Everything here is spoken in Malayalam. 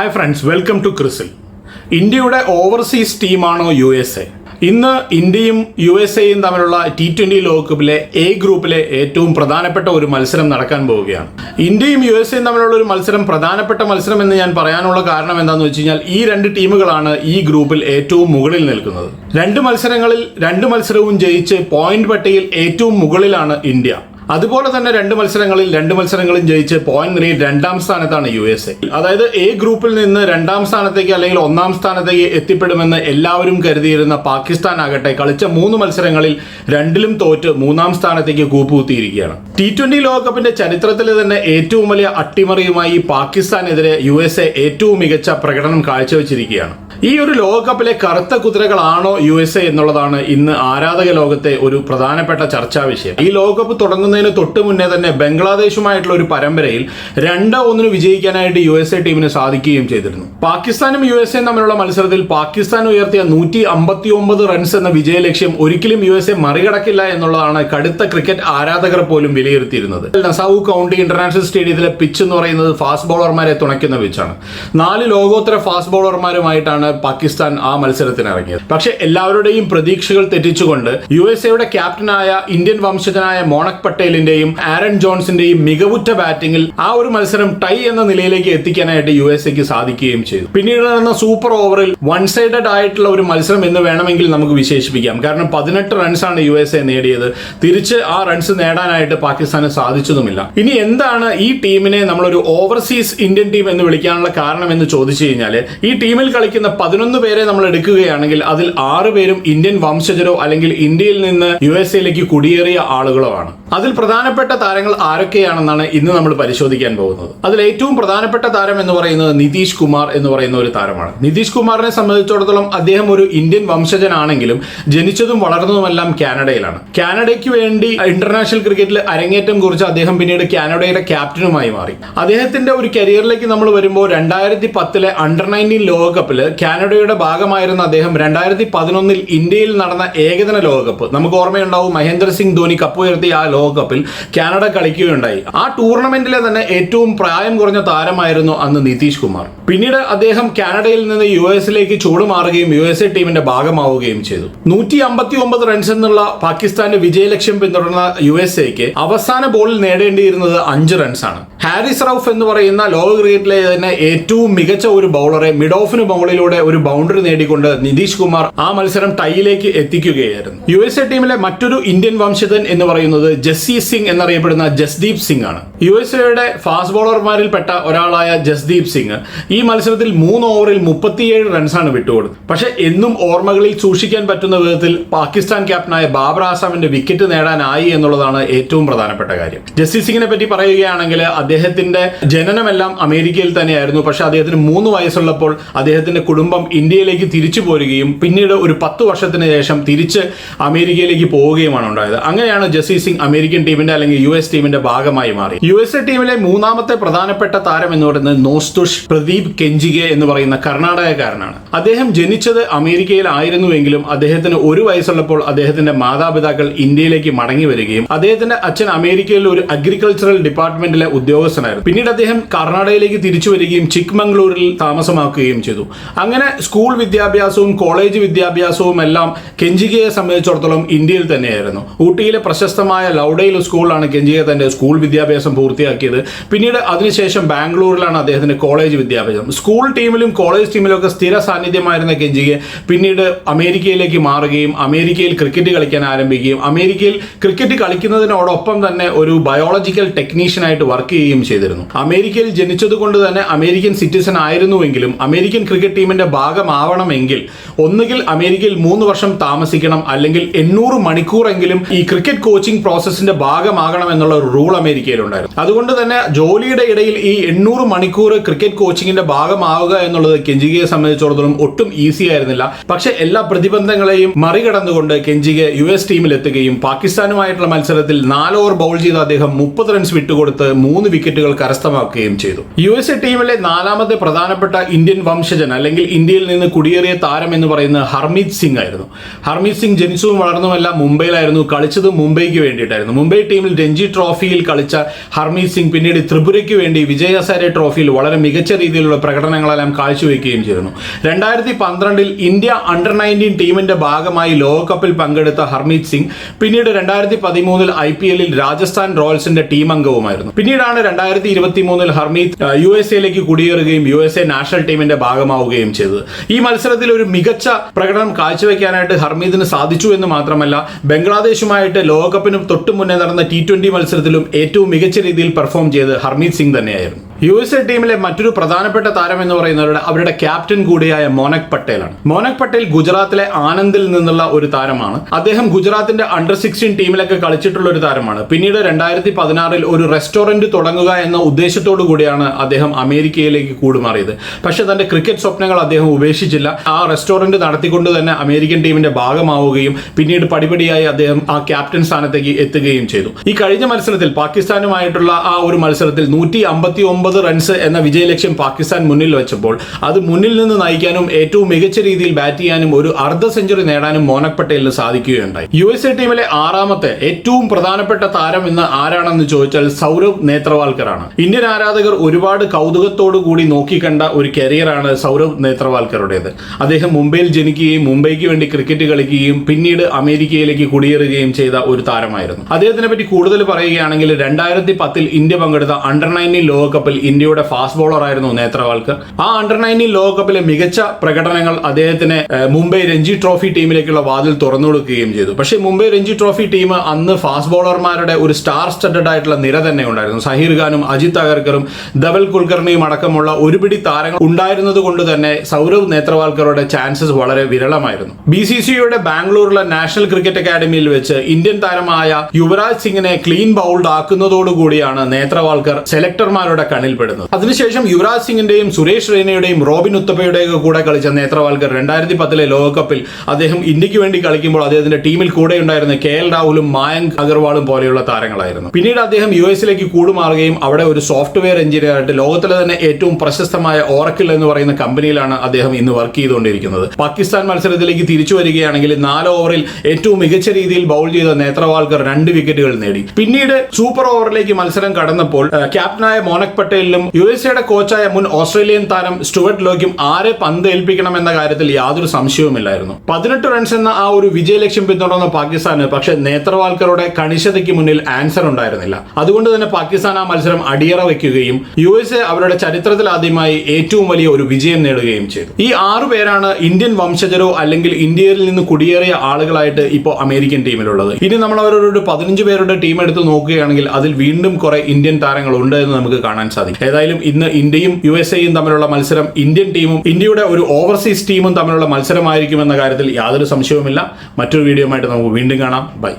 ഹായ് ഫ്രണ്ട്സ് വെൽക്കം ടു ക്രിസിൽ ഇന്ത്യയുടെ ഓവർസീസ് ടീമാണോ യു എസ് എ ഇന്ന് ഇന്ത്യയും യു എസ് എയും തമ്മിലുള്ള ടി ട്വന്റി ലോകകപ്പിലെ എ ഗ്രൂപ്പിലെ ഏറ്റവും പ്രധാനപ്പെട്ട ഒരു മത്സരം നടക്കാൻ പോവുകയാണ്. ഇന്ത്യയും യു എസ് എയും തമ്മിലുള്ള ഒരു മത്സരം പ്രധാനപ്പെട്ട മത്സരം എന്ന് ഞാൻ പറയാനുള്ള കാരണം എന്താണെന്ന് വെച്ച് കഴിഞ്ഞാൽ ഈ രണ്ട് ടീമുകളാണ് ഈ ഗ്രൂപ്പിൽ ഏറ്റവും മുകളിൽ നിൽക്കുന്നത്. രണ്ട് മത്സരങ്ങളിൽ രണ്ട് മത്സരവും ജയിച്ച് പോയിന്റ് പട്ടികയിൽ ഏറ്റവും മുകളിലാണ് ഇന്ത്യ. അതുപോലെ തന്നെ രണ്ട് മത്സരങ്ങളിൽ രണ്ട് മത്സരങ്ങളും ജയിച്ച് പോയിന്റ് നിലയിൽ രണ്ടാം സ്ഥാനത്താണ് യു എസ് എ അതായത് എ ഗ്രൂപ്പിൽ നിന്ന് രണ്ടാം സ്ഥാനത്തേക്ക് അല്ലെങ്കിൽ ഒന്നാം സ്ഥാനത്തേക്ക് എത്തിപ്പെടുമെന്ന് എല്ലാവരും കരുതിയിരുന്ന പാകിസ്ഥാൻ ആകട്ടെ കളിച്ച മൂന്ന് മത്സരങ്ങളിൽ രണ്ടിലും തോറ്റ് മൂന്നാം സ്ഥാനത്തേക്ക് കൂപ്പുകുത്തിയിരിക്കുകയാണ്. ടി ട്വന്റി ലോകകപ്പിന്റെ ചരിത്രത്തിൽ തന്നെ ഏറ്റവും വലിയ അട്ടിമറിയുമായി പാകിസ്ഥാനെതിരെ യു എസ് എ ഏറ്റവും മികച്ച പ്രകടനം കാഴ്ചവെച്ചിരിക്കുകയാണ്. ഈ ഒരു ലോകകപ്പിലെ കറുത്ത കുതിരകളാണോ യു എസ് എ എന്നുള്ളതാണ് ഇന്ന് ആരാധക ലോകത്തെ ഒരു പ്രധാനപ്പെട്ട ചർച്ചാ വിഷയം. ഈ ലോകകപ്പ് തുടങ്ങുന്നതിന് തൊട്ട് മുന്നേ തന്നെ ബംഗ്ലാദേശുമായിട്ടുള്ള ഒരു പരമ്പരയിൽ രണ്ടോ ഒന്നിന് വിജയിക്കാനായിട്ട് യു എസ് എ ടീമിന് സാധിക്കുകയും ചെയ്തിരുന്നു. പാകിസ്ഥാനും യു എസ് എയും തമ്മിലുള്ള മത്സരത്തിൽ പാകിസ്ഥാൻ ഉയർത്തിയ നൂറ്റി അമ്പത്തി ഒമ്പത് റൺസ് എന്ന വിജയ ലക്ഷ്യം ഒരിക്കലും യു എസ് എ മറികടക്കില്ല എന്നുള്ളതാണ് കടുത്ത ക്രിക്കറ്റ് ആരാധകർ പോലും വിലയിരുത്തിയിരുന്നത്. നസാവു കൗണ്ടി ഇന്റർനാഷണൽ സ്റ്റേഡിയത്തിലെ പിച്ച് എന്ന് പറയുന്നത് ഫാസ്റ്റ് ബോളർമാരെ തുണയ്ക്കുന്ന പിച്ചാണ് നാല് ലോകോത്തര ഫാസ്റ്റ് ബോളർമാരുമായിട്ടാണ് പാകിസ്ഥാൻ ആ മത്സരത്തിന് ഇറങ്ങിയത്. പക്ഷേ എല്ലാവരുടെയും പ്രതീക്ഷകൾ തെറ്റിച്ചുകൊണ്ട് യു എസ് എയുടെ ക്യാപ്റ്റനായ ഇന്ത്യൻ വംശജനായ മോണക് പട്ടേലിന്റെയും ആരൺ ജോൺസിന്റെയും മികവുറ്റ ബാറ്റിംഗിൽ ആ ഒരു മത്സരം ടൈ എന്ന നിലയിലേക്ക് എത്തിക്കാനായിട്ട് യു എസ് എക്ക് സാധിക്കുകയും ചെയ്തു. പിന്നീട് നടന്ന സൂപ്പർ ഓവറിൽ വൺ സൈഡഡ് ആയിട്ടുള്ള ഒരു മത്സരം എന്ന് വേണമെങ്കിൽ നമുക്ക് വിശേഷിപ്പിക്കാം. കാരണം പതിനെട്ട് റൺസാണ് യു എസ് എ നേടിയത്. തിരിച്ച് ആ റൺസ് നേടാനായിട്ട് പാകിസ്ഥാന് സാധിച്ചതുമില്ല. ഇനി എന്താണ് ഈ ടീമിനെ നമ്മളൊരു ഓവർസീസ് ഇന്ത്യൻ ടീം എന്ന് വിളിക്കാനുള്ള കാരണം എന്ന് ചോദിച്ചു കഴിഞ്ഞാൽ ഈ ടീമിൽ കളിക്കുന്ന പതിനൊന്ന് പേരെ നമ്മൾ എടുക്കുകയാണെങ്കിൽ അതിൽ ആറ് പേരും ഇന്ത്യൻ വംശജരോ അല്ലെങ്കിൽ ഇന്ത്യയിൽ നിന്ന് യു എസ് എയിലേക്ക് കുടിയേറിയ ആളുകളോ ആണ്. അതിൽ പ്രധാനപ്പെട്ട താരങ്ങൾ ആരൊക്കെയാണെന്നാണ് ഇന്ന് നമ്മൾ പരിശോധിക്കാൻ പോകുന്നത്. അതിൽ ഏറ്റവും പ്രധാനപ്പെട്ട താരം എന്ന് പറയുന്നത് നിതീഷ് കുമാർ എന്ന് പറയുന്ന ഒരു താരമാണ്. നിതീഷ് കുമാറിനെ സംബന്ധിച്ചിടത്തോളം അദ്ദേഹം ഒരു ഇന്ത്യൻ വംശജനാണെങ്കിലും ജനിച്ചതും വളർന്നതുമെല്ലാം കാനഡയിലാണ്. കാനഡയ്ക്ക് വേണ്ടി ഇന്റർനാഷണൽ ക്രിക്കറ്റിൽ അരങ്ങേറ്റം കുറിച്ച് അദ്ദേഹം പിന്നീട് കാനഡയുടെ ക്യാപ്റ്റനുമായി മാറി. അദ്ദേഹത്തിന്റെ ഒരു കരിയറിലേക്ക് നമ്മൾ വരുമ്പോൾ രണ്ടായിരത്തി പത്തിലെ അണ്ടർ നയന്റീൻ ലോകകപ്പിൽ കാനഡയുടെ ഭാഗമായിരുന്ന അദ്ദേഹം രണ്ടായിരത്തി പതിനൊന്നിൽ ഇന്ത്യയിൽ നടന്ന ഏകദിന ലോകകപ്പ് നമുക്ക് ഓർമ്മയുണ്ടാവും മഹേന്ദ്ര സിംഗ് ധോണി കപ്പ് ഉയർത്തിയ ആ ലോകകപ്പിൽ കാനഡ കളിക്കുകയുണ്ടായി. ആ ടൂർണമെന്റിലെ തന്നെ ഏറ്റവും പ്രായം കുറഞ്ഞ താരമായിരുന്നു അന്ന് നിതീഷ് കുമാർ. പിന്നീട് അദ്ദേഹം കാനഡയിൽ നിന്ന് യു എസിലേക്ക് ചൂടുമാറുകയും യു എസ് എ ടീമിന്റെ ഭാഗമാവുകയും ചെയ്തു. നൂറ്റി അമ്പത്തി ഒമ്പത് റൺസ് എന്നുള്ള പാകിസ്ഥാന്റെ വിജയലക്ഷ്യം പിന്തുടർന്ന യു എസ് എക്ക് അവസാന ബോളിൽ നേടേണ്ടിയിരുന്നത് അഞ്ച് റൺസാണ് ഹാരിസ് റൌഫ് എന്ന് പറയുന്ന ലോക ക്രിക്കറ്റിലെ തന്നെ ഏറ്റവും മികച്ച ഒരു ബൗളറെ മിഡ് ഓഫിന് ബൗളിലൂടെ ഒരു ബൗണ്ടറി നേടിക്കൊണ്ട് നിതീഷ് കുമാർ ആ മത്സരം ടൈയിലേക്ക് എത്തിക്കുകയായിരുന്നു. യു എസ് എ ടീമിലെ മറ്റൊരു ഇന്ത്യൻ വംശജൻ എന്ന് പറയുന്നത് ജസ്സി സിംഗ് എന്നറിയപ്പെടുന്ന ജസ്ദീപ് സിംഗ് ആണ്. യു എസ് എയുടെ ഫാസ്റ്റ് ബോളർമാരിൽപ്പെട്ട ഒരാളായ ജസ്ദീപ് സിംഗ് ഈ മത്സരത്തിൽ മൂന്ന് ഓവറിൽ മുപ്പത്തിയേഴ് റൺസാണ് വിട്ടുകൊടുത്തത്. പക്ഷെ എന്നും ഓർമ്മകളിൽ സൂക്ഷിക്കാൻ പറ്റുന്ന വിധത്തിൽ പാകിസ്ഥാൻ ക്യാപ്റ്റനായ ബാബർ ആസാമിന്റെ വിക്കറ്റ് നേടാനായി എന്നുള്ളതാണ് ഏറ്റവും പ്രധാനപ്പെട്ട കാര്യം. ജസ്സി സിംഗിനെ പറ്റി പറയുകയാണെങ്കിൽ അദ്ദേഹത്തിന്റെ ജനനമെല്ലാം അമേരിക്കയിൽ തന്നെയായിരുന്നു. പക്ഷെ അദ്ദേഹത്തിന് മൂന്ന് വയസ്സുള്ളപ്പോൾ അദ്ദേഹത്തിന്റെ കുടുംബം ഇന്ത്യയിലേക്ക് തിരിച്ചു പോരുകയും പിന്നീട് ഒരു പത്ത് വർഷത്തിന് ശേഷം തിരിച്ച് അമേരിക്കയിലേക്ക് പോവുകയുമാണ് ഉണ്ടായത്. അങ്ങനെയാണ് ജസി സിംഗ് അമേരിക്കൻ ടീമിന്റെ അല്ലെങ്കിൽ യു എസ് ടീമിന്റെ ഭാഗമായി മാറി. യു എസ് എ ടീമിലെ മൂന്നാമത്തെ പ്രധാനപ്പെട്ട താരം എന്ന് പറയുന്നത് നോസ്തുഷ് പ്രദീപ് കെഞ്ചിഗെ എന്ന് പറയുന്ന കർണാടകക്കാരനാണ്. അദ്ദേഹം ജനിച്ചത് അമേരിക്കയിലായിരുന്നുവെങ്കിലും അദ്ദേഹത്തിന് ഒരു വയസ്സുള്ളപ്പോൾ അദ്ദേഹത്തിന്റെ മാതാപിതാക്കൾ ഇന്ത്യയിലേക്ക് മടങ്ങി വരികയും അദ്ദേഹത്തിന്റെ അച്ഛൻ അമേരിക്കയിലെ ഒരു അഗ്രികൾച്ചറൽ ഡിപ്പാർട്ട്മെന്റിലെ ഉദ്യോഗസ്ഥനായിരുന്നു. പിന്നീട് അദ്ദേഹം കർണാടകയിലേക്ക് തിരിച്ചു വരികയും ചിക്മംഗ്ലൂരിൽ താമസമാക്കുകയും ചെയ്തു. അങ്ങനെ സ്കൂൾ വിദ്യാഭ്യാസവും കോളേജ് വിദ്യാഭ്യാസവും എല്ലാം കെഞ്ചികയെ സംബന്ധിച്ചിടത്തോളം ഇന്ത്യയിൽ തന്നെയായിരുന്നു. ഊട്ടിയിലെ പ്രശസ്തമായ ലൗഡയിൽ സ്കൂളിലാണ് കെഞ്ചിക തന്റെ സ്കൂൾ വിദ്യാഭ്യാസം പൂർത്തിയാക്കിയത്. പിന്നീട് അതിനുശേഷം ബാംഗ്ലൂരിലാണ് അദ്ദേഹത്തിന്റെ കോളേജ് വിദ്യാഭ്യാസം. സ്കൂൾ ടീമിലും കോളേജ് ടീമിലും ഒക്കെ സ്ഥിര സാന്നിധ്യമായിരുന്ന കെഞ്ചികെ പിന്നീട് അമേരിക്കയിലേക്ക് മാറുകയും അമേരിക്കയിൽ ക്രിക്കറ്റ് കളിക്കാൻ ആരംഭിക്കുകയും അമേരിക്കയിൽ ക്രിക്കറ്റ് കളിക്കുന്നതിനോടൊപ്പം തന്നെ ഒരു ബയോളജിക്കൽ ടെക്നീഷ്യനായിട്ട് വർക്ക് ചെയ്യുകയും ചെയ്തിരുന്നു. അമേരിക്കയിൽ ജനിച്ചതുകൊണ്ട് തന്നെ അമേരിക്കൻ സിറ്റിസൺ ആയിരുന്നുവെങ്കിലും അമേരിക്കൻ ക്രിക്കറ്റ് ടീമിന്റെ ഭാഗമാവണമെങ്കിൽ ഒന്നുകിൽ അമേരിക്കയിൽ മൂന്ന് വർഷം താമസിക്കണം അല്ലെങ്കിൽ എണ്ണൂറ് മണിക്കൂറെങ്കിലും ഈ ക്രിക്കറ്റ് കോച്ചിങ് പ്രോസസ്സിന്റെ ഭാഗമാകണം എന്നുള്ള ഒരു റൂൾ അമേരിക്കയിലുണ്ടായിരുന്നു. അതുകൊണ്ട് തന്നെ ജോലിയുടെ ഇടയിൽ ഈ എണ്ണൂറ് മണിക്കൂർ ക്രിക്കറ്റ് കോച്ചിങ്ങിന്റെ ഭാഗമാവുക എന്നുള്ളത് കെഞ്ചികയെ സംബന്ധിച്ചിടത്തോളം ഒട്ടും ഈസി ആയിരുന്നില്ല. പക്ഷെ എല്ലാ പ്രതിബന്ധങ്ങളെയും മറികടന്നുകൊണ്ട് കെഞ്ചിക യു എസ് ടീമിൽ എത്തുകയും പാകിസ്ഥാനുമായിട്ടുള്ള മത്സരത്തിൽ നാല് ഓവർ ബൗൾ ചെയ്ത അദ്ദേഹം മുപ്പത് റൺസ് വിട്ടുകൊടുത്ത് മൂന്ന് വിക്കറ്റുകൾ കരസ്ഥമാക്കുകയും ചെയ്തു. യു എസ് എ ടീമിലെ നാലാമത്തെ പ്രധാനപ്പെട്ട ഇന്ത്യൻ വംശജൻ അല്ലെങ്കിൽ ഇന്ത്യയിൽ നിന്ന് കുടിയേറിയ താരം എന്ന് പറയുന്ന ഹർമീത് സിംഗ് ആയിരുന്നു. ഹർമീത് സിംഗ് ജനിച്ചതും വളർന്നുമെല്ലാം മുംബൈയിലായിരുന്നു. കളിച്ചതും മുംബൈക്ക് വേണ്ടിയിട്ടായിരുന്നു. മുംബൈ ടീമിൽ രഞ്ജി ട്രോഫിയിൽ കളിച്ച ഹർമീത് സിംഗ് പിന്നീട് ത്രിപുരയ്ക്ക് വേണ്ടി വിജയ ഹസാരെ ട്രോഫിയിൽ വളരെ മികച്ച രീതിയിലുള്ള പ്രകടനങ്ങളെല്ലാം കാഴ്ചവെക്കുകയും ചെയ്തിരുന്നു. രണ്ടായിരത്തി പന്ത്രണ്ടിൽ ഇന്ത്യ അണ്ടർ നയന്റീൻ ടീമിന്റെ ഭാഗമായി ലോകകപ്പിൽ പങ്കെടുത്ത ഹർമീത് സിംഗ് പിന്നീട് രണ്ടായിരത്തി പതിമൂന്നിൽ ഐ പി എല്ലിൽ രാജസ്ഥാൻ റോയൽസിന്റെ ടീം അംഗവുമായിരുന്നു. പിന്നീടാണ് രണ്ടായിരത്തി ഇരുപത്തി മൂന്നിൽ ഹർമീത് യു എസ് എയിലേക്ക് കുടിയേറുകയും യു എസ് എ നാഷണൽ ടീമിന്റെ ഭാഗമാവുകയും ചെയ്തത് ഈ മത്സരത്തിൽ ഒരു മികച്ച പ്രകടനം കാഴ്ചവെക്കാനായിട്ട് ഹർമീദിന് സാധിച്ചു എന്ന് മാത്രമല്ല ബംഗ്ലാദേശുമായിട്ട് ലോകകപ്പിനും തൊട്ടു മുന്നേ നടന്ന ടി ട്വന്റി മത്സരത്തിലും ഏറ്റവും മികച്ച രീതിയിൽ പെർഫോം ചെയ്ത് ഹർമീത് സിംഗ് തന്നെയായിരുന്നു. യു എസ് എ ടീമിലെ മറ്റൊരു പ്രധാനപ്പെട്ട താരം എന്ന് പറയുന്നത് അവരുടെ ക്യാപ്റ്റൻ കൂടിയായ മോനക് പട്ടേലാണ്. മോനക് പട്ടേൽ ഗുജറാത്തിലെ ആനന്ദിൽ നിന്നുള്ള ഒരു താരമാണ്. അദ്ദേഹം ഗുജറാത്തിന്റെ അണ്ടർ സിക്സ്റ്റീൻ ടീമിലൊക്കെ കളിച്ചിട്ടുള്ള ഒരു താരമാണ്. പിന്നീട് രണ്ടായിരത്തി പതിനാറിൽ ഒരു റെസ്റ്റോറന്റ് തുടങ്ങുക എന്ന ഉദ്ദേശത്തോടു കൂടിയാണ് അദ്ദേഹം അമേരിക്കയിലേക്ക് കൂടുമാറിയത്. പക്ഷേ തന്റെ ക്രിക്കറ്റ് സ്വപ്നങ്ങൾ അദ്ദേഹം ഉപേക്ഷിച്ചില്ല. ആ റെസ്റ്റോറന്റ് നടത്തിക്കൊണ്ട് തന്നെ അമേരിക്കൻ ടീമിന്റെ ഭാഗമാവുകയും പിന്നീട് പടിപടിയായി അദ്ദേഹം ആ ക്യാപ്റ്റൻ സ്ഥാനത്തേക്ക് എത്തുകയും ചെയ്തു. ഈ കഴിഞ്ഞ മത്സരത്തിൽ പാകിസ്ഥാനുമായിട്ടുള്ള ആ ഒരു മത്സരത്തിൽ നൂറ്റി ഒമ്പത് റൺസ് എന്ന വിജയലക്ഷ്യം പാകിസ്ഥാൻ മുന്നിൽ വെച്ചപ്പോൾ അത് മുന്നിൽ നിന്ന് നയിക്കാനും ഏറ്റവും മികച്ച രീതിയിൽ ബാറ്റ് ചെയ്യാനും ഒരു അർദ്ധ സെഞ്ചുറി നേടാനും മോനക് പട്ടേലിന് സാധിക്കുകയുണ്ടായി. യു എസ് എ ടീമിലെ ആറാമത്തെ ഏറ്റവും പ്രധാനപ്പെട്ട താരം ഇന്ന് ആരാണെന്ന് ചോദിച്ചാൽ സൗരവ് നേത്രവാൽക്കറാണ്. ഇന്ത്യൻ ആരാധകർ ഒരുപാട് കൗതുകത്തോടു കൂടി നോക്കിക്കണ്ട ഒരു കരിയറാണ് സൗരവ് നേത്രവാൽക്കറുടേത്. അദ്ദേഹം മുംബൈയിൽ ജനിക്കുകയും മുംബൈക്ക് വേണ്ടി ക്രിക്കറ്റ് കളിക്കുകയും പിന്നീട് അമേരിക്കയിലേക്ക് കുടിയേറുകയും ചെയ്ത ഒരു താരമായിരുന്നു. അദ്ദേഹത്തിനെ പറ്റി കൂടുതൽ പറയുകയാണെങ്കിൽ രണ്ടായിരത്തി പത്തിൽ ഇന്ത്യ പങ്കെടുത്ത അണ്ടർ നയന്റീൻ ലോകകപ്പിൽ ഇന്ത്യയുടെ ഫാസ്റ്റ് ബോളർ ആയിരുന്നു നേത്രവാൾക്കർ ആ അണ്ടർ നയന്റീൻ ലോകകപ്പിലെ മികച്ച പ്രകടനങ്ങൾ അദ്ദേഹത്തിന് മുംബൈ രഞ്ജി ട്രോഫി ടീമിലേക്കുള്ള വാതിൽ തുറന്നു കൊടുക്കുകയും ചെയ്തു. പക്ഷേ മുംബൈ രഞ്ജി ട്രോഫി ടീം അന്ന് ഫാസ്റ്റ് ബോളർമാരുടെ ഒരു സ്റ്റാർ സ്റ്റഡഡ് ആയിട്ടുള്ള നിര തന്നെ ഉണ്ടായിരുന്നു. സഹീർ ഖാനും അജിത് അഗർക്കറും ധവൽ കുൽക്കർണിയും അടക്കമുള്ള ഒരുപിടി താരങ്ങൾ ഉണ്ടായിരുന്നത് കൊണ്ട് തന്നെ സൗരവ് നേത്രവാൾക്കറുടെ ചാൻസസ് വളരെ വിരളമായിരുന്നു. ബി സി സിയുടെ ബാംഗ്ലൂരിലെ നാഷണൽ ക്രിക്കറ്റ് അക്കാദമിയിൽ വെച്ച് ഇന്ത്യൻ താരമായ യുവരാജ് സിംഗിനെ ക്ലീൻ ബൗൾഡ് ആക്കുന്നതോടുകൂടിയാണ് നേത്രവാൾക്കർ സെലക്ടർമാരുടെ കണ്ണിൽപ്പെടുന്നത് അതിനുശേഷം യുവരാജ് സിംഗിന്റെയും സുരേഷ് റെയ്നയുടെയും റോബിൻ ഉത്തപ്പയുടെയൊക്കെ കൂടെ കളിച്ച നേത്രവാൽക്കർ രണ്ടായിരത്തി പത്തിലെ ലോകകപ്പിൽ അദ്ദേഹം ഇന്ത്യയ്ക്ക് വേണ്ടി കളിക്കുമ്പോൾ അദ്ദേഹത്തിന്റെ ടീമിൽ കൂടെ ഉണ്ടായിരുന്ന കെ എൽ രാഹുലും മായങ്ക് അഗർവാളും പോലെയുള്ള താരങ്ങളായിരുന്നു. പിന്നീട് അദ്ദേഹം യു എസിലേക്ക് കൂടുമാറുകയും അവിടെ ഒരു സോഫ്റ്റ്വെയർ എഞ്ചിനീയർ ആയിട്ട് ലോകത്തിലെ തന്നെ ഏറ്റവും പ്രശസ്തമായ ഓറക്കിൾ എന്ന് പറയുന്ന കമ്പനിയിലാണ് അദ്ദേഹം ഇന്ന് വർക്ക് ചെയ്തുകൊണ്ടിരിക്കുന്നത്. പാകിസ്ഥാൻ മത്സരത്തിലേക്ക് തിരിച്ചു വരികയാണെങ്കിൽ നാല് ഓവറിൽ ഏറ്റവും മികച്ച രീതിയിൽ ബൗൾ ചെയ്ത നേത്രവാൾക്കർ രണ്ട് വിക്കറ്റുകൾ നേടി. പിന്നീട് സൂപ്പർ ഓവറിലേക്ക് മത്സരം കടന്നപ്പോൾ ക്യാപ്റ്റനായ മോനക് പട്ടേലിനും യു എസ് എയുടെ കോച്ചായ മുൻ ഓസ്ട്രേലിയൻ താരം സ്റ്റുവർട്ട് ലോയ്ക്കും ആരെ പന്ത് ഏൽപ്പിക്കണം എന്ന കാര്യത്തിൽ യാതൊരു സംശയവുമില്ലായിരുന്നു. പതിനെട്ട് റൺസ് എന്ന ആ ഒരു വിജയലക്ഷ്യം പിന്തുടർന്ന പാകിസ്ഥാന് പക്ഷേ നേത്രവാൽക്കറുടെ കണിശതയ്ക്ക് മുന്നിൽ ആൻസർ ഉണ്ടായിരുന്നില്ല. അതുകൊണ്ട് തന്നെ പാകിസ്ഥാൻ ആ മത്സരം അടിയറ വയ്ക്കുകയും യു എസ് എ അവരുടെ ചരിത്രത്തിൽ ആദ്യമായി ഏറ്റവും വലിയ ഒരു വിജയം നേടുകയും ചെയ്തു. ഈ ആറു പേരാണ് ഇന്ത്യൻ വംശജരോ അല്ലെങ്കിൽ ഇന്ത്യയിൽ നിന്ന് കുടിയേറിയ ആളുകളായിട്ട് ഇപ്പോൾ അമേരിക്കൻ ടീമിലുള്ളത്. ഇനി നമ്മൾ അവരുടെ പതിനഞ്ച് പേരുടെ ടീം എടുത്ത് നോക്കുകയാണെങ്കിൽ അതിൽ വീണ്ടും കുറെ ഇന്ത്യൻ താരങ്ങൾ ഉണ്ട് എന്ന് നമുക്ക് കാണാൻ സാധിക്കും. ഏതായാലും ഇന്ന് ഇന്ത്യയും യു എസ് എയും തമ്മിലുള്ള മത്സരം ഇന്ത്യൻ ടീമും ഇന്ത്യയുടെ ഒരു ഓവർസീസ് ടീമും തമ്മിലുള്ള മത്സരമായിരിക്കും എന്ന കാര്യത്തിൽ യാതൊരു സംശയവുമില്ല. മറ്റൊരു വീഡിയോ ആയിട്ട് നമുക്ക് വീണ്ടും കാണാം. ബൈ.